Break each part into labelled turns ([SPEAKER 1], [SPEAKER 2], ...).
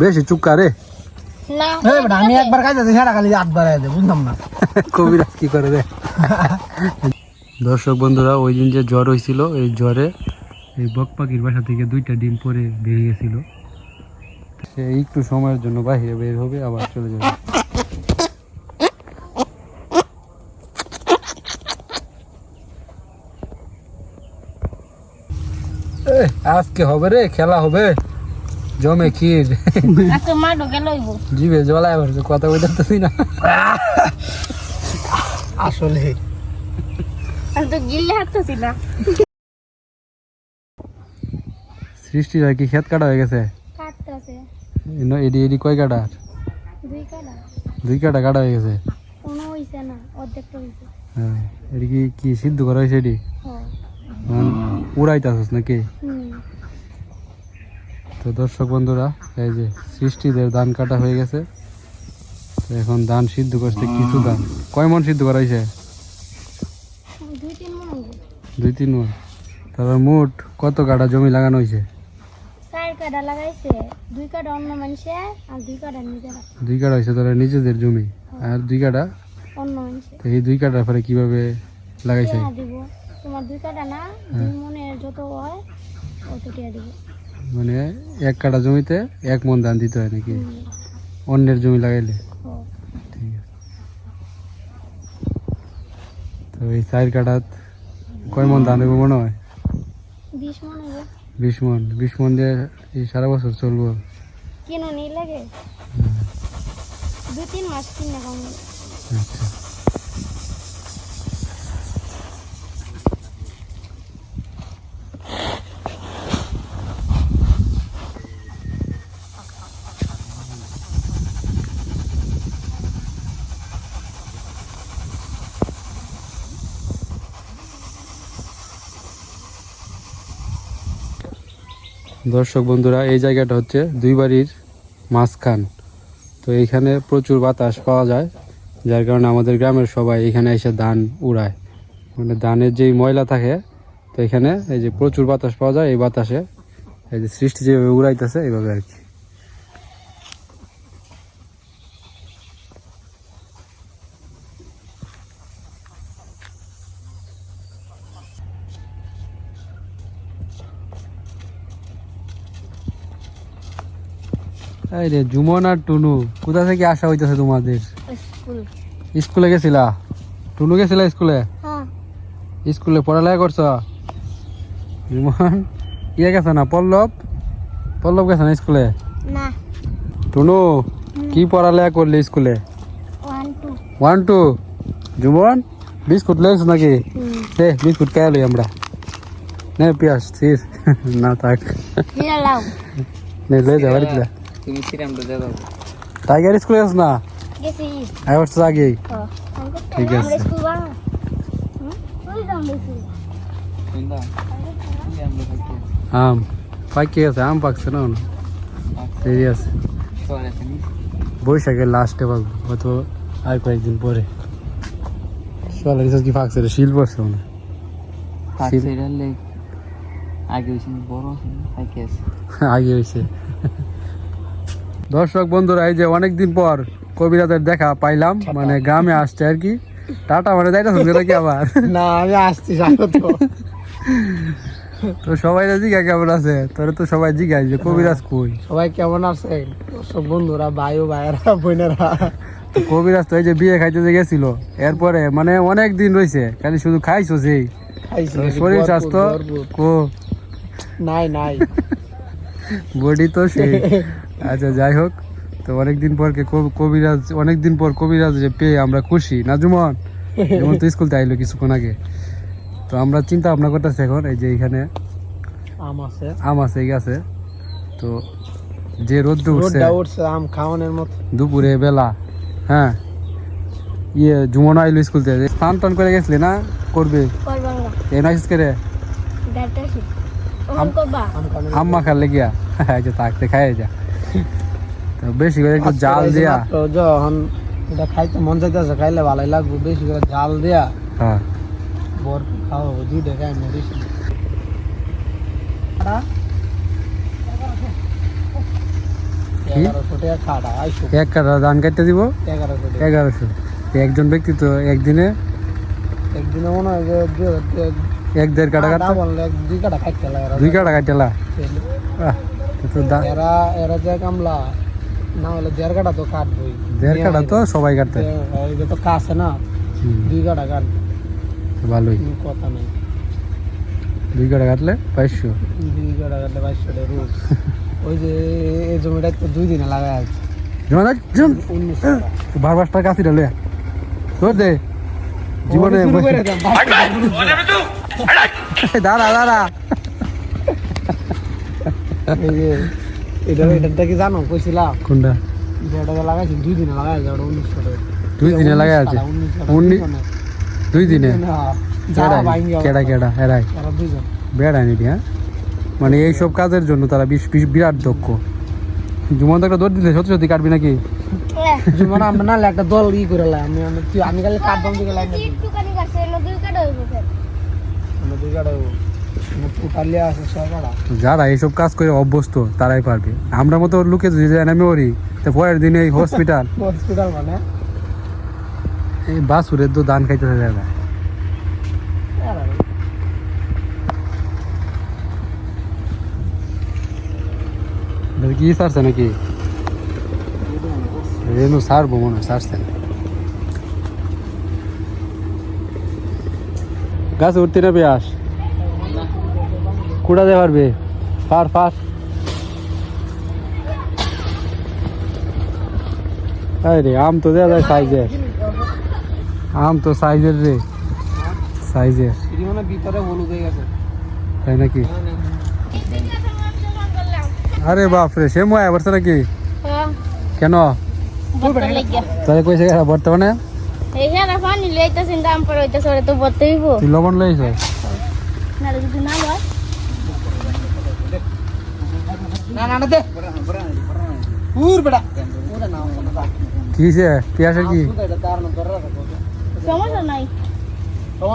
[SPEAKER 1] বেশি চুক্কা রে।
[SPEAKER 2] না
[SPEAKER 3] এই বেটা, আমি একবার খালি হাত বাড়াই দে বুঝলাম না।
[SPEAKER 1] কবিরাজ কি করে রে? দর্শক বন্ধুরা ওই দিন যে জ্বর হয়েছিল এই জ্বরে এই বক পাখির বাসা থেকে দুইটা ডিম পরে বেরিয়ে গেছিল। সে একটু সময়ের জন্য বাইরে বের হবে আবার চলে যাবে। এই, আজকে হবে রে খেলা হবে। জমে ক্ষীর। জিভে জলায় আবার কথা বলতে তুই না।
[SPEAKER 3] আসলে।
[SPEAKER 1] সৃষ্টির আর কি খেত কাটা হয়ে গেছে?
[SPEAKER 2] কাটতেছে।
[SPEAKER 1] এনো এডি এডি কয় কাটা
[SPEAKER 2] দুই কাটা।
[SPEAKER 1] কাটা কাটা হয়ে গেছে?
[SPEAKER 2] কোনো হইছে না অর্ধেকটা হইছে।
[SPEAKER 1] হ্যাঁ এডি কি কি সিদ্ধ করা হয়েছে এডি?
[SPEAKER 2] ও
[SPEAKER 1] উড়াইতাছস নাকি? তো দর্শক বন্ধুরা এই যে সৃষ্টিদের ধান কাটা হয়ে গেছে। তো এখন ধান সিদ্ধ করছে কিছু ধান। কয় মন সিদ্ধ করা হয়েছে?
[SPEAKER 2] দুই তিন মন।
[SPEAKER 1] মন তারপর মোট কত কাটা জমি লাগানো হয়েছে?
[SPEAKER 2] কাটা লাগাইছে। দুই কাটা অন্য মানুষে আর দুই কাটা নিজেরা।
[SPEAKER 1] দুই কাটা হয়েছে তারা নিজেদের জমি। আর দুই কাটা
[SPEAKER 2] অন্য মানুষে।
[SPEAKER 1] তো এই দুই কাটার পরে কীভাবে লাগাইছে?
[SPEAKER 2] দিব। তোমার দুই কাটা না দুই মনের যত হয় অত টিয়া দিব।
[SPEAKER 1] মানে এক কাটা জমিতে এক মন ধান দিতে হয় নাকি? অন্যের জমি লাগাইলে? ঠিক আছে। তো এই চার কাটাত কয় মন ধান হইব মনে হয়?
[SPEAKER 2] বিশ মন
[SPEAKER 1] বিশ মন। দিয়ে এই সারা বছর চলবো?
[SPEAKER 2] কিনো নেই লাগে। দুই তিন মাস কিনে
[SPEAKER 1] আচ্ছা। দর্শক বন্ধুরা, এই জায়গাটা হচ্ছে দুই বাড়ির মাঝখান। তো এইখানে প্রচুর বাতাস পাওয়া যায়, যার কারণে আমাদের গ্রামের সবাই এখানে এসে ধান উড়ায়। মানে ধানের যেই ময়লা থাকে, তো এখানে এই যে প্রচুর বাতাস পাওয়া যায়, এই বাতাসে এই যে সৃষ্টি যেভাবে উড়াইতেছে, এইভাবে আর কি। এই রে জুমন আর টুনু কোথা থেকে আসা হইতেছে তোমাদের?
[SPEAKER 2] স্কুলে।
[SPEAKER 1] গেছিলা? টুনু গেছিলা স্কুলে?
[SPEAKER 2] হ্যাঁ।
[SPEAKER 1] স্কুলে পড়ালেখা করছ? জুমন ইয়ে গেছে না পল্লব? পল্লব গেছে না স্কুলে? টুনু কি পড়ালেখা করলি স্কুলে?
[SPEAKER 2] One two.
[SPEAKER 1] জুমন বিস্কুট লইছ নাকি? দে বিস্কুট খাই লই আমরা। নে পিয়াস স্থির না থাক। নে লই যা বাড়িতে যা
[SPEAKER 3] তুমি সিরামটা দিয়ে দাও।
[SPEAKER 1] টাইগার স্কুলে আস না?
[SPEAKER 2] গেছি।
[SPEAKER 1] আই বছর আগেই। ঠিক আছে।
[SPEAKER 2] স্কুল দাম
[SPEAKER 1] আম পাকি আছে? আম পাকছে না এখনও। দেরি আছে।
[SPEAKER 3] সরে তুমি
[SPEAKER 1] বৈশাখের লাস্টে পাকবো হয়তো আর কয়েকদিন পরে। রিসার্চ কি পাকছে রে? শিল পড়ছে মনে
[SPEAKER 3] আগে বড় আছে আছে?
[SPEAKER 1] আগে হয়েছে দর্শক বন্ধুরা এই যে অনেকদিন পর কবিরাজের দেখা পাইলাম মানে গ্রামে আসছে আর কি। টাটা মানে যাইটা শুনছে নাকি আবার?
[SPEAKER 3] না আমি আসছি তো
[SPEAKER 1] তো সবাই জিজ্ঞা কেমন আছে? তোরা তো সবাই জিজ্ঞাসা যে কবিরাজ কই?
[SPEAKER 3] সবাই কেমন আছে সব বন্ধুরা ভাই ও ভাইয়েরা বোনেরা।
[SPEAKER 1] তো কবিরাজ তো এই যে বিয়ে খাইতে যে গেছিল এরপরে মানে অনেক দিন রয়েছে খালি শুধু খাইছো সেই? শরীর স্বাস্থ্য কো?
[SPEAKER 3] নাই নাই।
[SPEAKER 1] বডি তো সেই। আচ্ছা যাই হোক তো অনেকদিন পর কে কবিরাজ অনেকদিন পর কবিরাজ যে পেয়ে আমরা খুশি। না জুমন যেমন তো স্কুল থেকে আইলো কিছুক্ষণ আগে। তো আমরা চিন্তা ভাবনা করতেছি এখন এই যে এখানে
[SPEAKER 3] আম আছে।
[SPEAKER 1] আম আছে এই গাছে। তো যে রোদ্র উঠছে
[SPEAKER 3] আম খাওয়ানোর মতো।
[SPEAKER 1] দুপুরে বেলা হ্যাঁ ইয়ে জুমন আইলো স্কুল থেকে স্নান টান করে গেছিলি না? করবে?
[SPEAKER 2] করবাং না
[SPEAKER 1] এই নাইস করে?
[SPEAKER 2] ডাটা কি ওহন করবা?
[SPEAKER 3] আম খাওয়ানোর
[SPEAKER 1] আম মাখার লেগিয়া। আচ্ছা থাকতে খাই যা। তো বেশি করে একটু জাল দিয়া।
[SPEAKER 3] তো যখন এটা খাইতে মন চাইতেছে খাইলে ভালোই লাগবে। বেশি করে জাল দিয়া
[SPEAKER 1] হ্যাঁ।
[SPEAKER 3] বর খাওয়া
[SPEAKER 4] আইসো
[SPEAKER 1] এক কাটা ধান কাটতে দিব?
[SPEAKER 4] এগারোশো
[SPEAKER 1] একজন ব্যক্তি তো একদিনে
[SPEAKER 4] একদিনে মনে হয়
[SPEAKER 1] এক দেড় কাটা কাটতে?
[SPEAKER 4] ডাবল দুই কাটা খাইতে লাগে। এরা।
[SPEAKER 1] দুই কাটা কাটলা আহ, তো দা-
[SPEAKER 4] এরা এরা যে কামলা না হলে দেড় কাটা তো কাটবই
[SPEAKER 1] দেড় কাটা তো সবাই কাটতে
[SPEAKER 4] এটা তো কাছে না দুই কাটা কাট
[SPEAKER 1] ভালোই
[SPEAKER 4] কথা নেই
[SPEAKER 1] দুই কাটা কাটলে বাইশশো
[SPEAKER 4] দুই কাটা কাটলে বাইশশো রোজ ওই যে এই জমিটা তো দুই দিনে আছে
[SPEAKER 1] বাসটার কাছে ঢালে তোর দে জীবনে দাঁড়া দাঁড়া
[SPEAKER 4] এটা এটা কি জানো? কইছিলাম।
[SPEAKER 1] কোনটা?
[SPEAKER 4] যেটা লাগাইছি দুই দিনে লাগাই আছে ওটা উনিশশো
[SPEAKER 1] দুই দিনে লাগাই আছে? উনি- দুই দিনে। কেডা কেডা কেডা? এরাই।
[SPEAKER 4] তারা
[SPEAKER 1] বেড়া নিবি হ্যাঁ? মানে এইসব কাজের জন্য তারা বিশ বিশ বিরাট দক্ষ। জুমন্ত একটা দৌড় দিলে সত্যি সত্যি কাটবি নাকি?
[SPEAKER 4] মানে আমরা নাহলে একটা দল ই করে লাই। আমি আমি কাটবাম দিকে
[SPEAKER 1] যারা এইসব কাজ করে অভ্যস্ত তারাই পারবে। আমরা মতো লুকে যদি যায় না মেমরি তো পরের দিনে এই হসপিটাল
[SPEAKER 4] হসপিটাল মানে?
[SPEAKER 1] এই বাসুরের তো দান খাইতে থাকে না কি সারছে নাকি? রেনু সারবো মনে হয় সারছে। না গাছ উঠতে না পেয়াস কুড়াতে পারবে। পার পার। রে আম তো দেওয়া যায় সাইজের। আম তো সাইজের রে। সাইজের।
[SPEAKER 4] মানে হয়ে
[SPEAKER 1] তাই নাকি? আরে বাপরে সে ময়া পড়ছে নাকি
[SPEAKER 2] হ্যাঁ।
[SPEAKER 1] কেন? তাহলে কইছে বর্তমানে?
[SPEAKER 2] এইখানে পানি লইতেছেন দাম পরে হইতেছে ওরে তো বলতে হইব
[SPEAKER 1] তুই লবণ লইছ
[SPEAKER 2] না
[SPEAKER 1] কি
[SPEAKER 2] সমস্যা নাই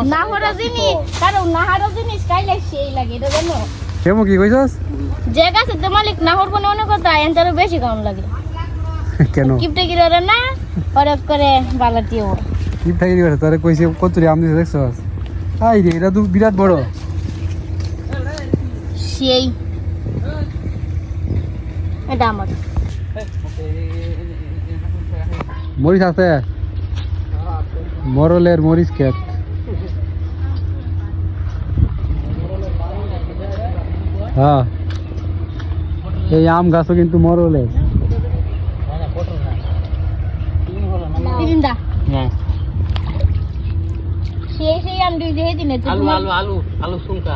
[SPEAKER 2] না হরা জিনিস কারণ না হারা জিনিস খাইলে সেই লাগে এটা জানো
[SPEAKER 1] কেমন কি কইছস
[SPEAKER 2] যে তো মালিক না হরবো না অনেক কথা এনটারও বেশি কেমন লাগে
[SPEAKER 1] কেন
[SPEAKER 2] কিপটে ওরা না পরে করে বালাটিও
[SPEAKER 1] কি থাকি দিবে তোরে কইছে কতরি আম দিছে দেখছস আই রে এটা তো বিরাট বড়
[SPEAKER 2] সেই এটা আমার
[SPEAKER 1] মরিচ আছে মরলের মরিচ ক্ষেত হ্যাঁ এই আম গাছও কিন্তু মরলের
[SPEAKER 3] হ্যাঁ
[SPEAKER 2] সেই সেই আম দিয়ে দিয়ে দিনে
[SPEAKER 3] আলু
[SPEAKER 2] তোমার-
[SPEAKER 3] আলু আলু আলু শুনকা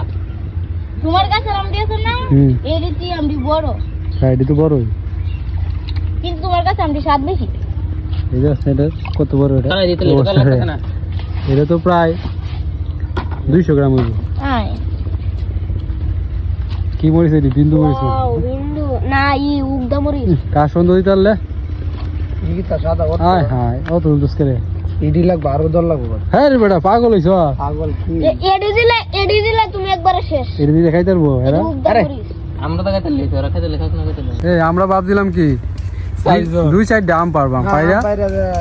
[SPEAKER 2] তোমার কাছে আম দিয়েছ না বড়
[SPEAKER 1] সাইডে তো বড়ই।
[SPEAKER 2] কিন্তু তোমার কাছে আমটি স্বাদ বেশি।
[SPEAKER 1] এই যে এটা কত বড় এটা? এটা তো প্রায় দুইশো গ্রাম হইব। কি মরিচ এটি? বিন্দু মরিচ
[SPEAKER 2] না ই উগদা মরিচ।
[SPEAKER 1] কার সুন্দর পারলে? হায় হায় অত দুস করে
[SPEAKER 4] ইডি লাগবে আরও দল লাগবে
[SPEAKER 1] হ্যাঁ রে বেটা পাগল হইছ।
[SPEAKER 4] পাগল কি?
[SPEAKER 2] এডি দিলে এডি দিলে তুমি একবারে শেষ।
[SPEAKER 1] এটা দিয়ে খাইতে পারব এরা?
[SPEAKER 4] আরে।
[SPEAKER 3] আমরা তো খাইতে লেগে ওরা খাইতে লেগে না খাইতে
[SPEAKER 1] এই আমরা ভাবছিলাম কি দুই সাইড আম পারবাম পাইরা?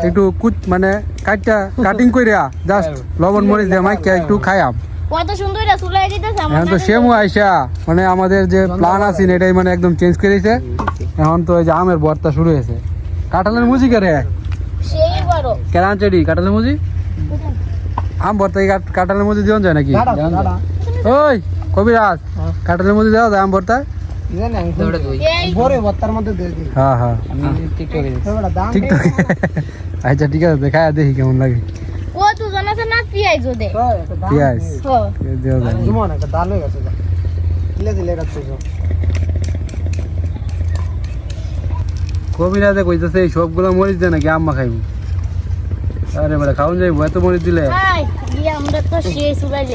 [SPEAKER 1] একটু কুচ মানে কাটটা কাটিং কইরা জাস্ট লবণ মরিচ দিয়ে মাইকা একটু খাইয়াম এখন তো সেমু আইসা মানে আমাদের যে প্ল্যান আছে এটাই মানে একদম চেঞ্জ করে দিয়েছে এখন তো এই যে আমের বর্তা শুরু হয়েছে। কাঁঠালের মুজি করে?
[SPEAKER 2] সেই বড়।
[SPEAKER 1] কেরান চেডি কাঁঠালের মুজি? আম ভর্তা কি কাঁঠালের মুজি দিওন যায় নাকি। ওই কবিরাজ। মুজি দেওয়া যায় আম ভর্তা
[SPEAKER 4] মধ্যে
[SPEAKER 1] হ্যাঁ হ্যাঁ।
[SPEAKER 4] দাম
[SPEAKER 1] আচ্ছা ঠিক আছে দেখায় দেখি কেমন লাগে।
[SPEAKER 4] দাম হয়ে
[SPEAKER 1] কবিরাজে কইতেছে এই সবগুলো মরিচ দে নাকি আম্মা খাইব। আরে বেটা খাওন যাইব এত মরিচ দিলে?
[SPEAKER 2] আমরা তো সেই চুলাই যে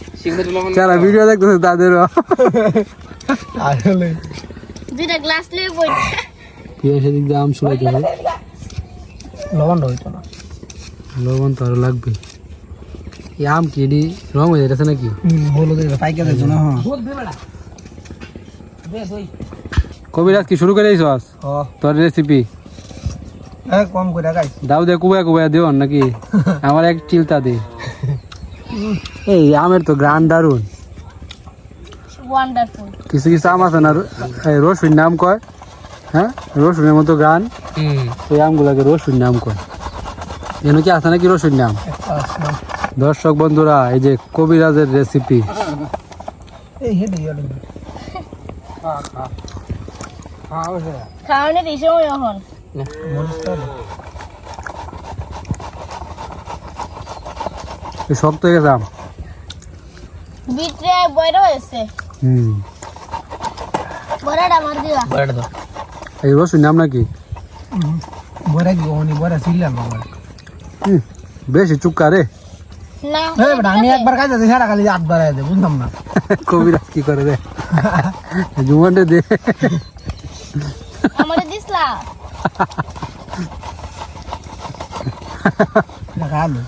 [SPEAKER 1] যারা ভিডিও দেখতেছে
[SPEAKER 4] আসলে
[SPEAKER 2] দুইটা গ্লাস লিয়ে বই।
[SPEAKER 1] পেঁয়াজ সেদিক দিয়ে আম শুকাইতে হবে
[SPEAKER 4] লবণ হইতো না।
[SPEAKER 1] লবণ তো আরও লাগবে। এই আম কি এডি রং হয়ে যাচ্ছে নাকি?
[SPEAKER 4] হলুদ পাইকে দিত না হ্যাঁ।
[SPEAKER 1] কবিরাজ কি শুরু করে দিছ
[SPEAKER 4] ও
[SPEAKER 1] তোর রেসিপি
[SPEAKER 4] হ্যাঁ কম করে গাই
[SPEAKER 1] দাও দে কুবায় কুবায় দিও নাকি? আমার এক চিলতা দে। এই আমের তো গ্রান
[SPEAKER 2] দারুণ
[SPEAKER 1] কিছু কিছু আম আছে না এই রসুন নাম কয়? হ্যাঁ? রসুনের মতো গান এই আমগুলোকে রসুন নাম কয়। এনে কি আছে নাকি রসুন নাম? দর্শক বন্ধুরা এই যে কবিরাজের রেসিপি
[SPEAKER 4] ইয়ালে হ্যাঁ ওই
[SPEAKER 2] খাওয়ানোর এই সময় এখন
[SPEAKER 4] মরিচ তো
[SPEAKER 1] এই শক্ত হয়ে গেছে আম।
[SPEAKER 2] বিটরে বড় হয়েছে।
[SPEAKER 1] হুম।
[SPEAKER 2] বড়টা মার দিবা
[SPEAKER 3] বড়টা দাও।
[SPEAKER 1] এই রসুন নাম নাকি?
[SPEAKER 4] বড়া কি ওনি বড়া সিলাম বাবা
[SPEAKER 1] হুম, বেশি চুক্কা রে।
[SPEAKER 2] না।
[SPEAKER 4] এই বেটা আমি একবার খাইতে সেটা খালি আটবার আইতে বুঝলাম না।
[SPEAKER 1] কবিরাজ কি করে রে? জুমানটা দে।
[SPEAKER 2] আমারে দিসলা
[SPEAKER 4] দেখা আলু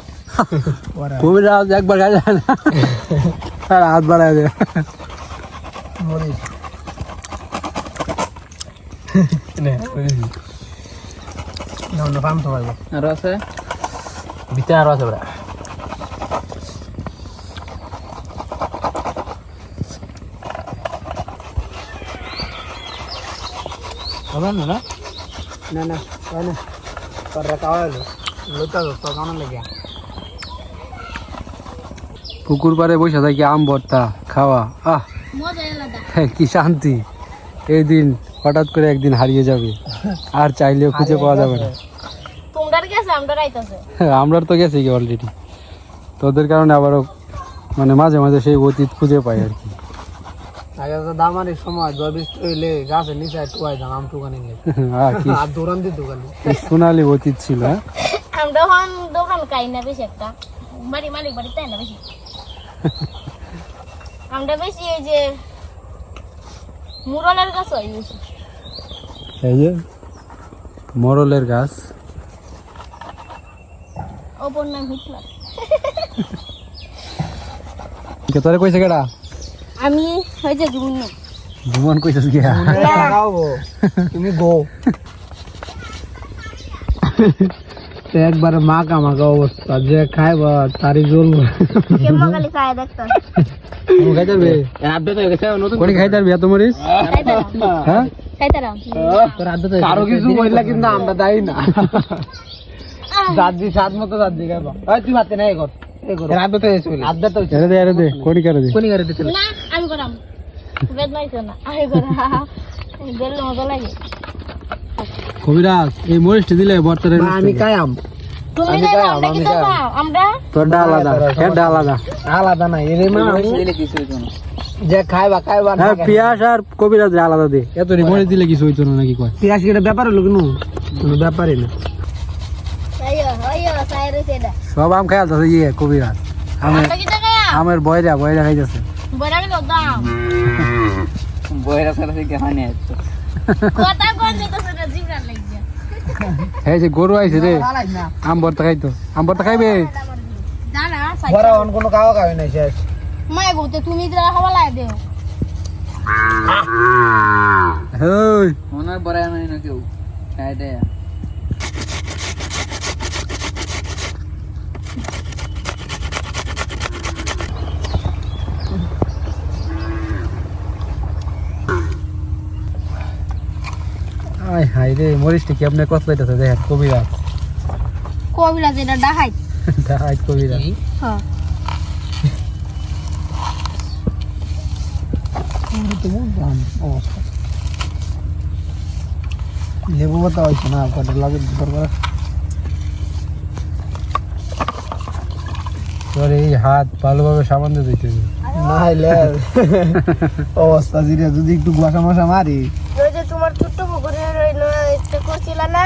[SPEAKER 4] বড়া
[SPEAKER 1] কবিরাজ একবার খাই যায় না আর হাত বাড়ায় দে
[SPEAKER 4] মরিচ না না পাম তো পারব
[SPEAKER 3] আর আছে
[SPEAKER 1] ভিতরে আরও আছে বড়া
[SPEAKER 3] হবে না না
[SPEAKER 4] না না হয় না পরে খাওয়ালো লোটা তো কেমন লাগে
[SPEAKER 1] পুকুর পাড়ে বসে থাকি আম ভর্তা খাওয়া। আহ
[SPEAKER 2] মজা
[SPEAKER 1] কি শান্তি। এই দিন হঠাৎ করে একদিন হারিয়ে যাবে। আর চাইলেও খুঁজে পাওয়া যাবে না।
[SPEAKER 2] তোমরার আমরা
[SPEAKER 1] তো গেছি কি অলরেডি তোদের কারণে আবারও মানে মাঝে মাঝে সেই অতীত খুঁজে পাই আর কি।
[SPEAKER 4] আগে তো দামারির সময় জল বৃষ্টি হইলে গাছের নিচে টুয়াই দাম আম টুকানি
[SPEAKER 1] আর
[SPEAKER 4] দোকানে
[SPEAKER 1] সোনালি অতীত ছিল হ্যাঁ?
[SPEAKER 2] আমরা দোকান খাই না বেশি একটা। বাড়ি মালিক বাড়ি তাই না বেশি। আমরা বেশি এই যে মুরলের গাছ হয়
[SPEAKER 1] এই যে। মরলের গাছ।
[SPEAKER 2] নাম হিটলার।
[SPEAKER 1] কে তোরে কইছে কেডা?
[SPEAKER 2] আমি ওই যে জুমুন
[SPEAKER 1] জুমন কইছিস গিয়া?
[SPEAKER 4] তুমি গো। একবার মাকা মাকা অবস্থা যে খাইবা তারই
[SPEAKER 3] আপডেট হয়ে গেছে নতুন
[SPEAKER 1] কোনি খাই যাবি এত মরিস
[SPEAKER 2] খাইতারাম খাইতারাম
[SPEAKER 4] কারও কিছু বললে কিন্তু আমরা দায়ী না। দাদি সাত মতো দাদি খাইবা। তুই ভাতে না এগর এগর আদতে এসে আদতে হইছে
[SPEAKER 1] এরে দে এরে দে। কোনি করে দে?
[SPEAKER 4] কোনি গাড়ি দিতে
[SPEAKER 2] না আমি করাম। বেদ নাইছে না। আমি করা। বেল মজা লাগে।
[SPEAKER 1] কবিরাজ এই মরিচটা দিলে বর্তারে
[SPEAKER 4] আমি কায়াম।
[SPEAKER 2] তুমি না আমরা কি দাও আমরা?
[SPEAKER 1] তোরটা আলাদা হেডটা আলাদা।
[SPEAKER 4] আলাদা নাই এর মা
[SPEAKER 3] দিলে কিছু হইতো না।
[SPEAKER 4] যে খাইবা খাইবা না
[SPEAKER 1] হ্যাঁ পিয়াস আর কবিরাজ আলাদা দে। এত মরিচ দিলে কিছু হইতো না নাকি কয়?
[SPEAKER 4] পিয়াস ব্যাপার হলো কোনো ব্যাপারই না।
[SPEAKER 1] সব আম খাই আছে ইয়ে কবিরাজ। আমের
[SPEAKER 2] আমরা
[SPEAKER 1] বয়রা বয়রা খাইতেছে।
[SPEAKER 2] দাম।
[SPEAKER 3] হয় না।
[SPEAKER 2] কথা কোন যেতেছে লাগছে
[SPEAKER 1] এই যে গরু আইছে রে। আম ভর্তা খাইতো। আম ভর্তা খাইবে?
[SPEAKER 4] বড় অন কোনো খাওয়া খাওয়াই নাই শেষ।
[SPEAKER 2] বলতে তুমি দিরা খাওয়া লাই দেও।
[SPEAKER 1] ওই
[SPEAKER 3] মনে বড় নাই না কেউ। খাই দেয়।
[SPEAKER 1] হাই রে মরিচটা কি আপনি কত লাইতেছে দেখেন কবিরাজ।
[SPEAKER 2] কবিরা যেটা ডাহাই।
[SPEAKER 1] হাই কবিরাজ।
[SPEAKER 2] হ্যাঁ।
[SPEAKER 4] লেবু পাতা হইছে না কটা লাগে দরকার
[SPEAKER 1] তোর এই হাত ভালোভাবে সাবান দিয়ে দিতে
[SPEAKER 4] অবস্থা জিরে যদি একটু গোসা মশা মারি।
[SPEAKER 2] তোমার ছোট্ট করছিল না।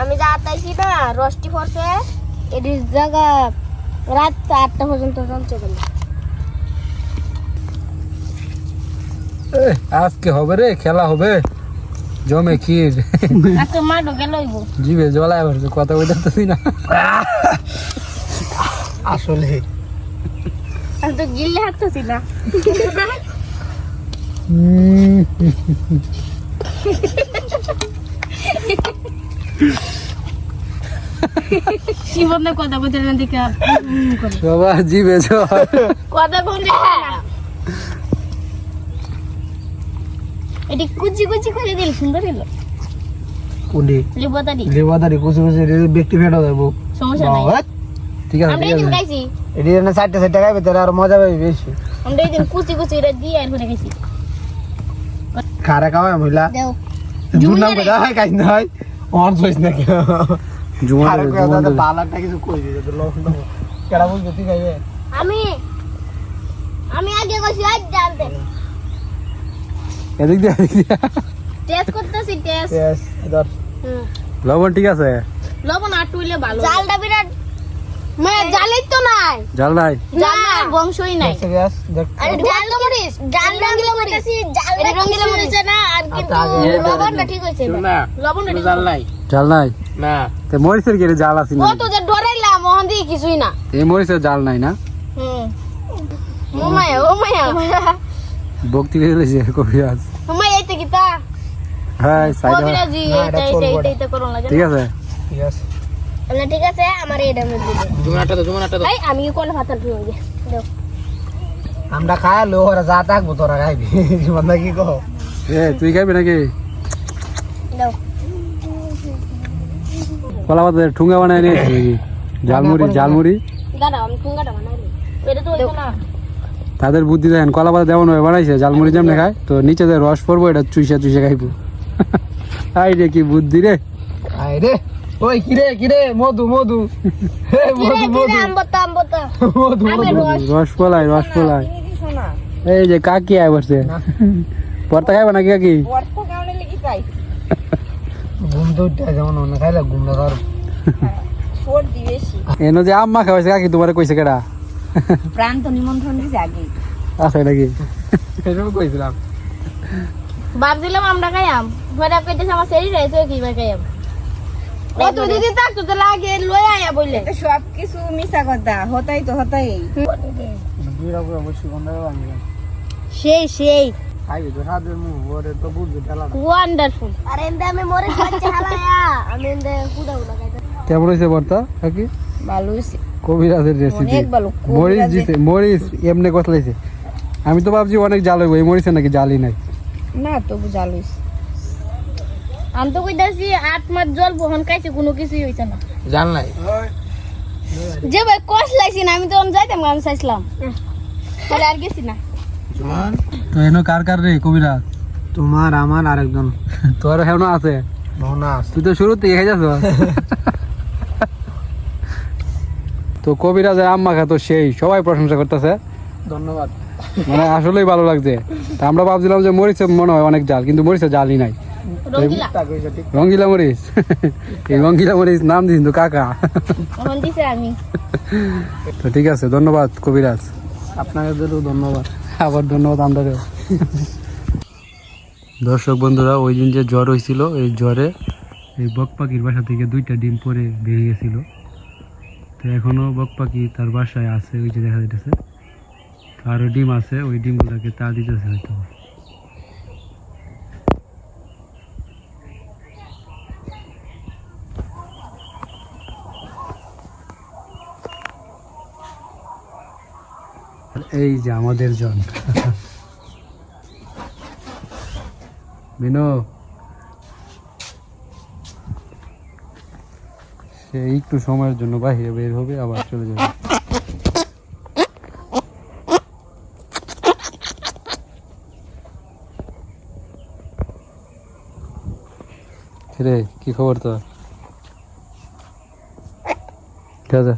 [SPEAKER 2] আমি যা আতাইছি না রষ্টি পড়ছে। এটির জায়গা রাত আটটা পর্যন্ত চলছে গেল
[SPEAKER 1] আজকে হবে রে খেলা হবে। জমে ক্ষীর। জিভে জলায় পড়ছে কথা বলতে পারতেছি না।
[SPEAKER 4] আসলে।
[SPEAKER 2] আমি তো গিললে হাঁটতেছি না। জীবনে কথা বলতে না দিকে
[SPEAKER 1] সবার জিভে জল।
[SPEAKER 2] কথা বলতে এটি কুচি কুচি করে দিল সুন্দর হলো।
[SPEAKER 4] কোনটি
[SPEAKER 2] লিবতারি
[SPEAKER 4] লেবাদারি কুচি কুচি ব্যক্তি ফেটা দেবো
[SPEAKER 2] সমস্যা নাই।
[SPEAKER 1] ঠিক আছে
[SPEAKER 2] আমরা এদিন খাইছি।
[SPEAKER 4] এটি না চারটে চারটে খাইবে তাহলে আর মজা পাবে বেশি।
[SPEAKER 2] আমরা এদিন কুচি কুচি এটা দিয়ে আর করে খাইছি।
[SPEAKER 4] খারা খাওয়াই মহিলা?
[SPEAKER 2] দেও।
[SPEAKER 4] জুনা করে হয় কাজ না হয় অন চইস না কেউ
[SPEAKER 1] জুমন
[SPEAKER 4] খারা করে
[SPEAKER 1] জুমন
[SPEAKER 4] দাদা বালাটা কিছু কই দিতে তো লোক না কেডা বুঝবে তুই খাইবে
[SPEAKER 2] আমি আমি আগে কইছি আজ জানতে
[SPEAKER 1] এদিক দিয়ে এদিক দিয়ে
[SPEAKER 2] টেস্ট করতেছি টেস্ট
[SPEAKER 4] ইয়েস ধর
[SPEAKER 1] লবণ ঠিক আছে
[SPEAKER 2] লবণ আর টুইলে ভালো জালটা বিরাট মানে জালেই তো নাই।
[SPEAKER 1] জাল নাই?
[SPEAKER 2] জাল নাই বংশই নাই।
[SPEAKER 4] গ্যাস দেখ।
[SPEAKER 2] জাল তো মরিস জাল রঙিলা মরিস জাল রঙিলা মরিস না আর কিন্তু লবণটা ঠিক হইছে না। লবণটা জাল নাই।
[SPEAKER 1] জাল নাই?
[SPEAKER 4] না।
[SPEAKER 1] তো জাল আছে না
[SPEAKER 2] ও তো যে ডরাইলাম দিয়ে কিছুই না।
[SPEAKER 1] এই মরিচের জাল নাই না?
[SPEAKER 2] হুম। ও মায়া ও মায়া।
[SPEAKER 1] ভক্তি করে দিয়েছে কবিরাজ
[SPEAKER 2] ও মায়া এইটা কি তা?
[SPEAKER 1] হ্যাঁ সাইড
[SPEAKER 2] কবিরাজি
[SPEAKER 4] না,
[SPEAKER 2] এইটা এইটা এইটা করুন লাগে
[SPEAKER 1] ঠিক আছে।
[SPEAKER 4] ঠিক আছে।
[SPEAKER 2] ঠিক আছে আমার এটা মধ্যে দে
[SPEAKER 4] জুনাটা তো জুনাটা
[SPEAKER 2] এই আমি কোন দাও।
[SPEAKER 4] আমরা খাইলে ওরা যা থাকব তোরা খাইবি। জীবন কি
[SPEAKER 1] এ তুই খাবি নাকি?
[SPEAKER 2] দাও।
[SPEAKER 1] কলা পাতার ঠুঙ্গা বানায় নিয়েছি নাকি? জালমুড়ি
[SPEAKER 2] দাঁড়াও আমি ঠুঙ্গাটা বানাইলি এটা তো না
[SPEAKER 1] তাদের বুদ্ধি দেখেন কলা পাতা যেমন ভাবে বানাইছে জালমুড়ি যেমন খায় তো নিচে যে রস পড়ব এটা চুইসা চুইসা খাইবো। আই রে কি বুদ্ধি রে।
[SPEAKER 4] আয় রে। ওই কিরে কিরে মধু মধু। মধু মধু।
[SPEAKER 1] এই যে কাকি আয় বসছে পরতা খাইবা নাকি কাকি?
[SPEAKER 4] ঘুম তো যেমন অন্য খাইলে ঘুম না ধর
[SPEAKER 1] এনো যে আম্মা খাওয়াইছে কাকি তোমারে কইছে কেডা?
[SPEAKER 5] প্রাণ তো নিমন্ত্রণ দিছে আগে।
[SPEAKER 1] আছে নাকি? এসব কইছিলাম।
[SPEAKER 2] ভাবছিলাম আমরা খাইয়াম। ঘরে কইতেছে আমার শরীর রয়েছে কি ভাই খাইয়াম। ও দিদি থাকতো তো লাগে লই আয়া বললে
[SPEAKER 5] সব কিছু মিশা কথা হতাই তো হতাই।
[SPEAKER 2] সেই সেই।
[SPEAKER 4] খাইবি তো সাথে মুখ ওরে তো বুঝবি ঠেলাটা
[SPEAKER 2] ওয়ান্ডারফুল আরে এন্দে আমি মরে যাচ্ছে হালায়া আমি এন্দে কুড়া কুড়া খাইতে
[SPEAKER 1] কেমন হয়েছে ভর্তা কাকি
[SPEAKER 5] ভালো হইছে
[SPEAKER 1] কবিরাজের রেসিপি
[SPEAKER 5] অনেক ভালো
[SPEAKER 1] মরিচ
[SPEAKER 5] কবিরাজের-
[SPEAKER 1] মরিচ এমনি কতলাইছে? আমি তো ভাবছি অনেক জাল হইব এই মরিচে নাকি জালই নাই।
[SPEAKER 5] না তবু হইছে।
[SPEAKER 2] আমি তো কইতাছি আট মাস জল বহন খাইছে কোনো কিছুই হইছে না।
[SPEAKER 4] জান নাই?
[SPEAKER 2] যে ভাই না আমি তো আমি যাইতাম গান চাইছিলাম। তাহলে আর গেছি না।
[SPEAKER 1] তো এনো কার কার রে কবিরাজ?
[SPEAKER 4] তোমার আমার আরেকজন।
[SPEAKER 1] তোর হেনো আছে? তুই তো শুরু থেকে যাস তো। কবিরাজের আম্মা খা তো সেই সবাই প্রশংসা করতেছে।
[SPEAKER 4] ধন্যবাদ।
[SPEAKER 1] মানে আসলেই ভালো লাগছে। তা আমরা ভাবছিলাম যে মরিচে মনে হয় অনেক জাল কিন্তু মরিচে জালই নাই।
[SPEAKER 2] রঙ্গিলা।
[SPEAKER 1] মরিচ। এই রঙ্গিলা মরিচ নাম দিন তো কাকা।
[SPEAKER 2] আমি।
[SPEAKER 1] তো ঠিক আছে ধন্যবাদ কবিরাজ।
[SPEAKER 4] আপনাদেরও ধন্যবাদ।
[SPEAKER 1] আবার ধন্যবাদ আমাদেরও। দর্শক বন্ধুরা ওই দিন যে জ্বর হয়েছিল এই জ্বরে এই বক পাখির বাসা থেকে দুইটা ডিম পরে বেরিয়ে গেছিল। তো এখনও বক পাখি তার বাসায় আছে ওই যে দেখা যাইতেছে। আরও ডিম আছে ওই ডিমগুলোকে তা দিতেছে হয়তো। এই যে আমাদের জন। বিনো। সে একটু সময়ের জন্য বাইরে বের হবে, আবার চলে যাবে। রে, কি খবর তোর? আছে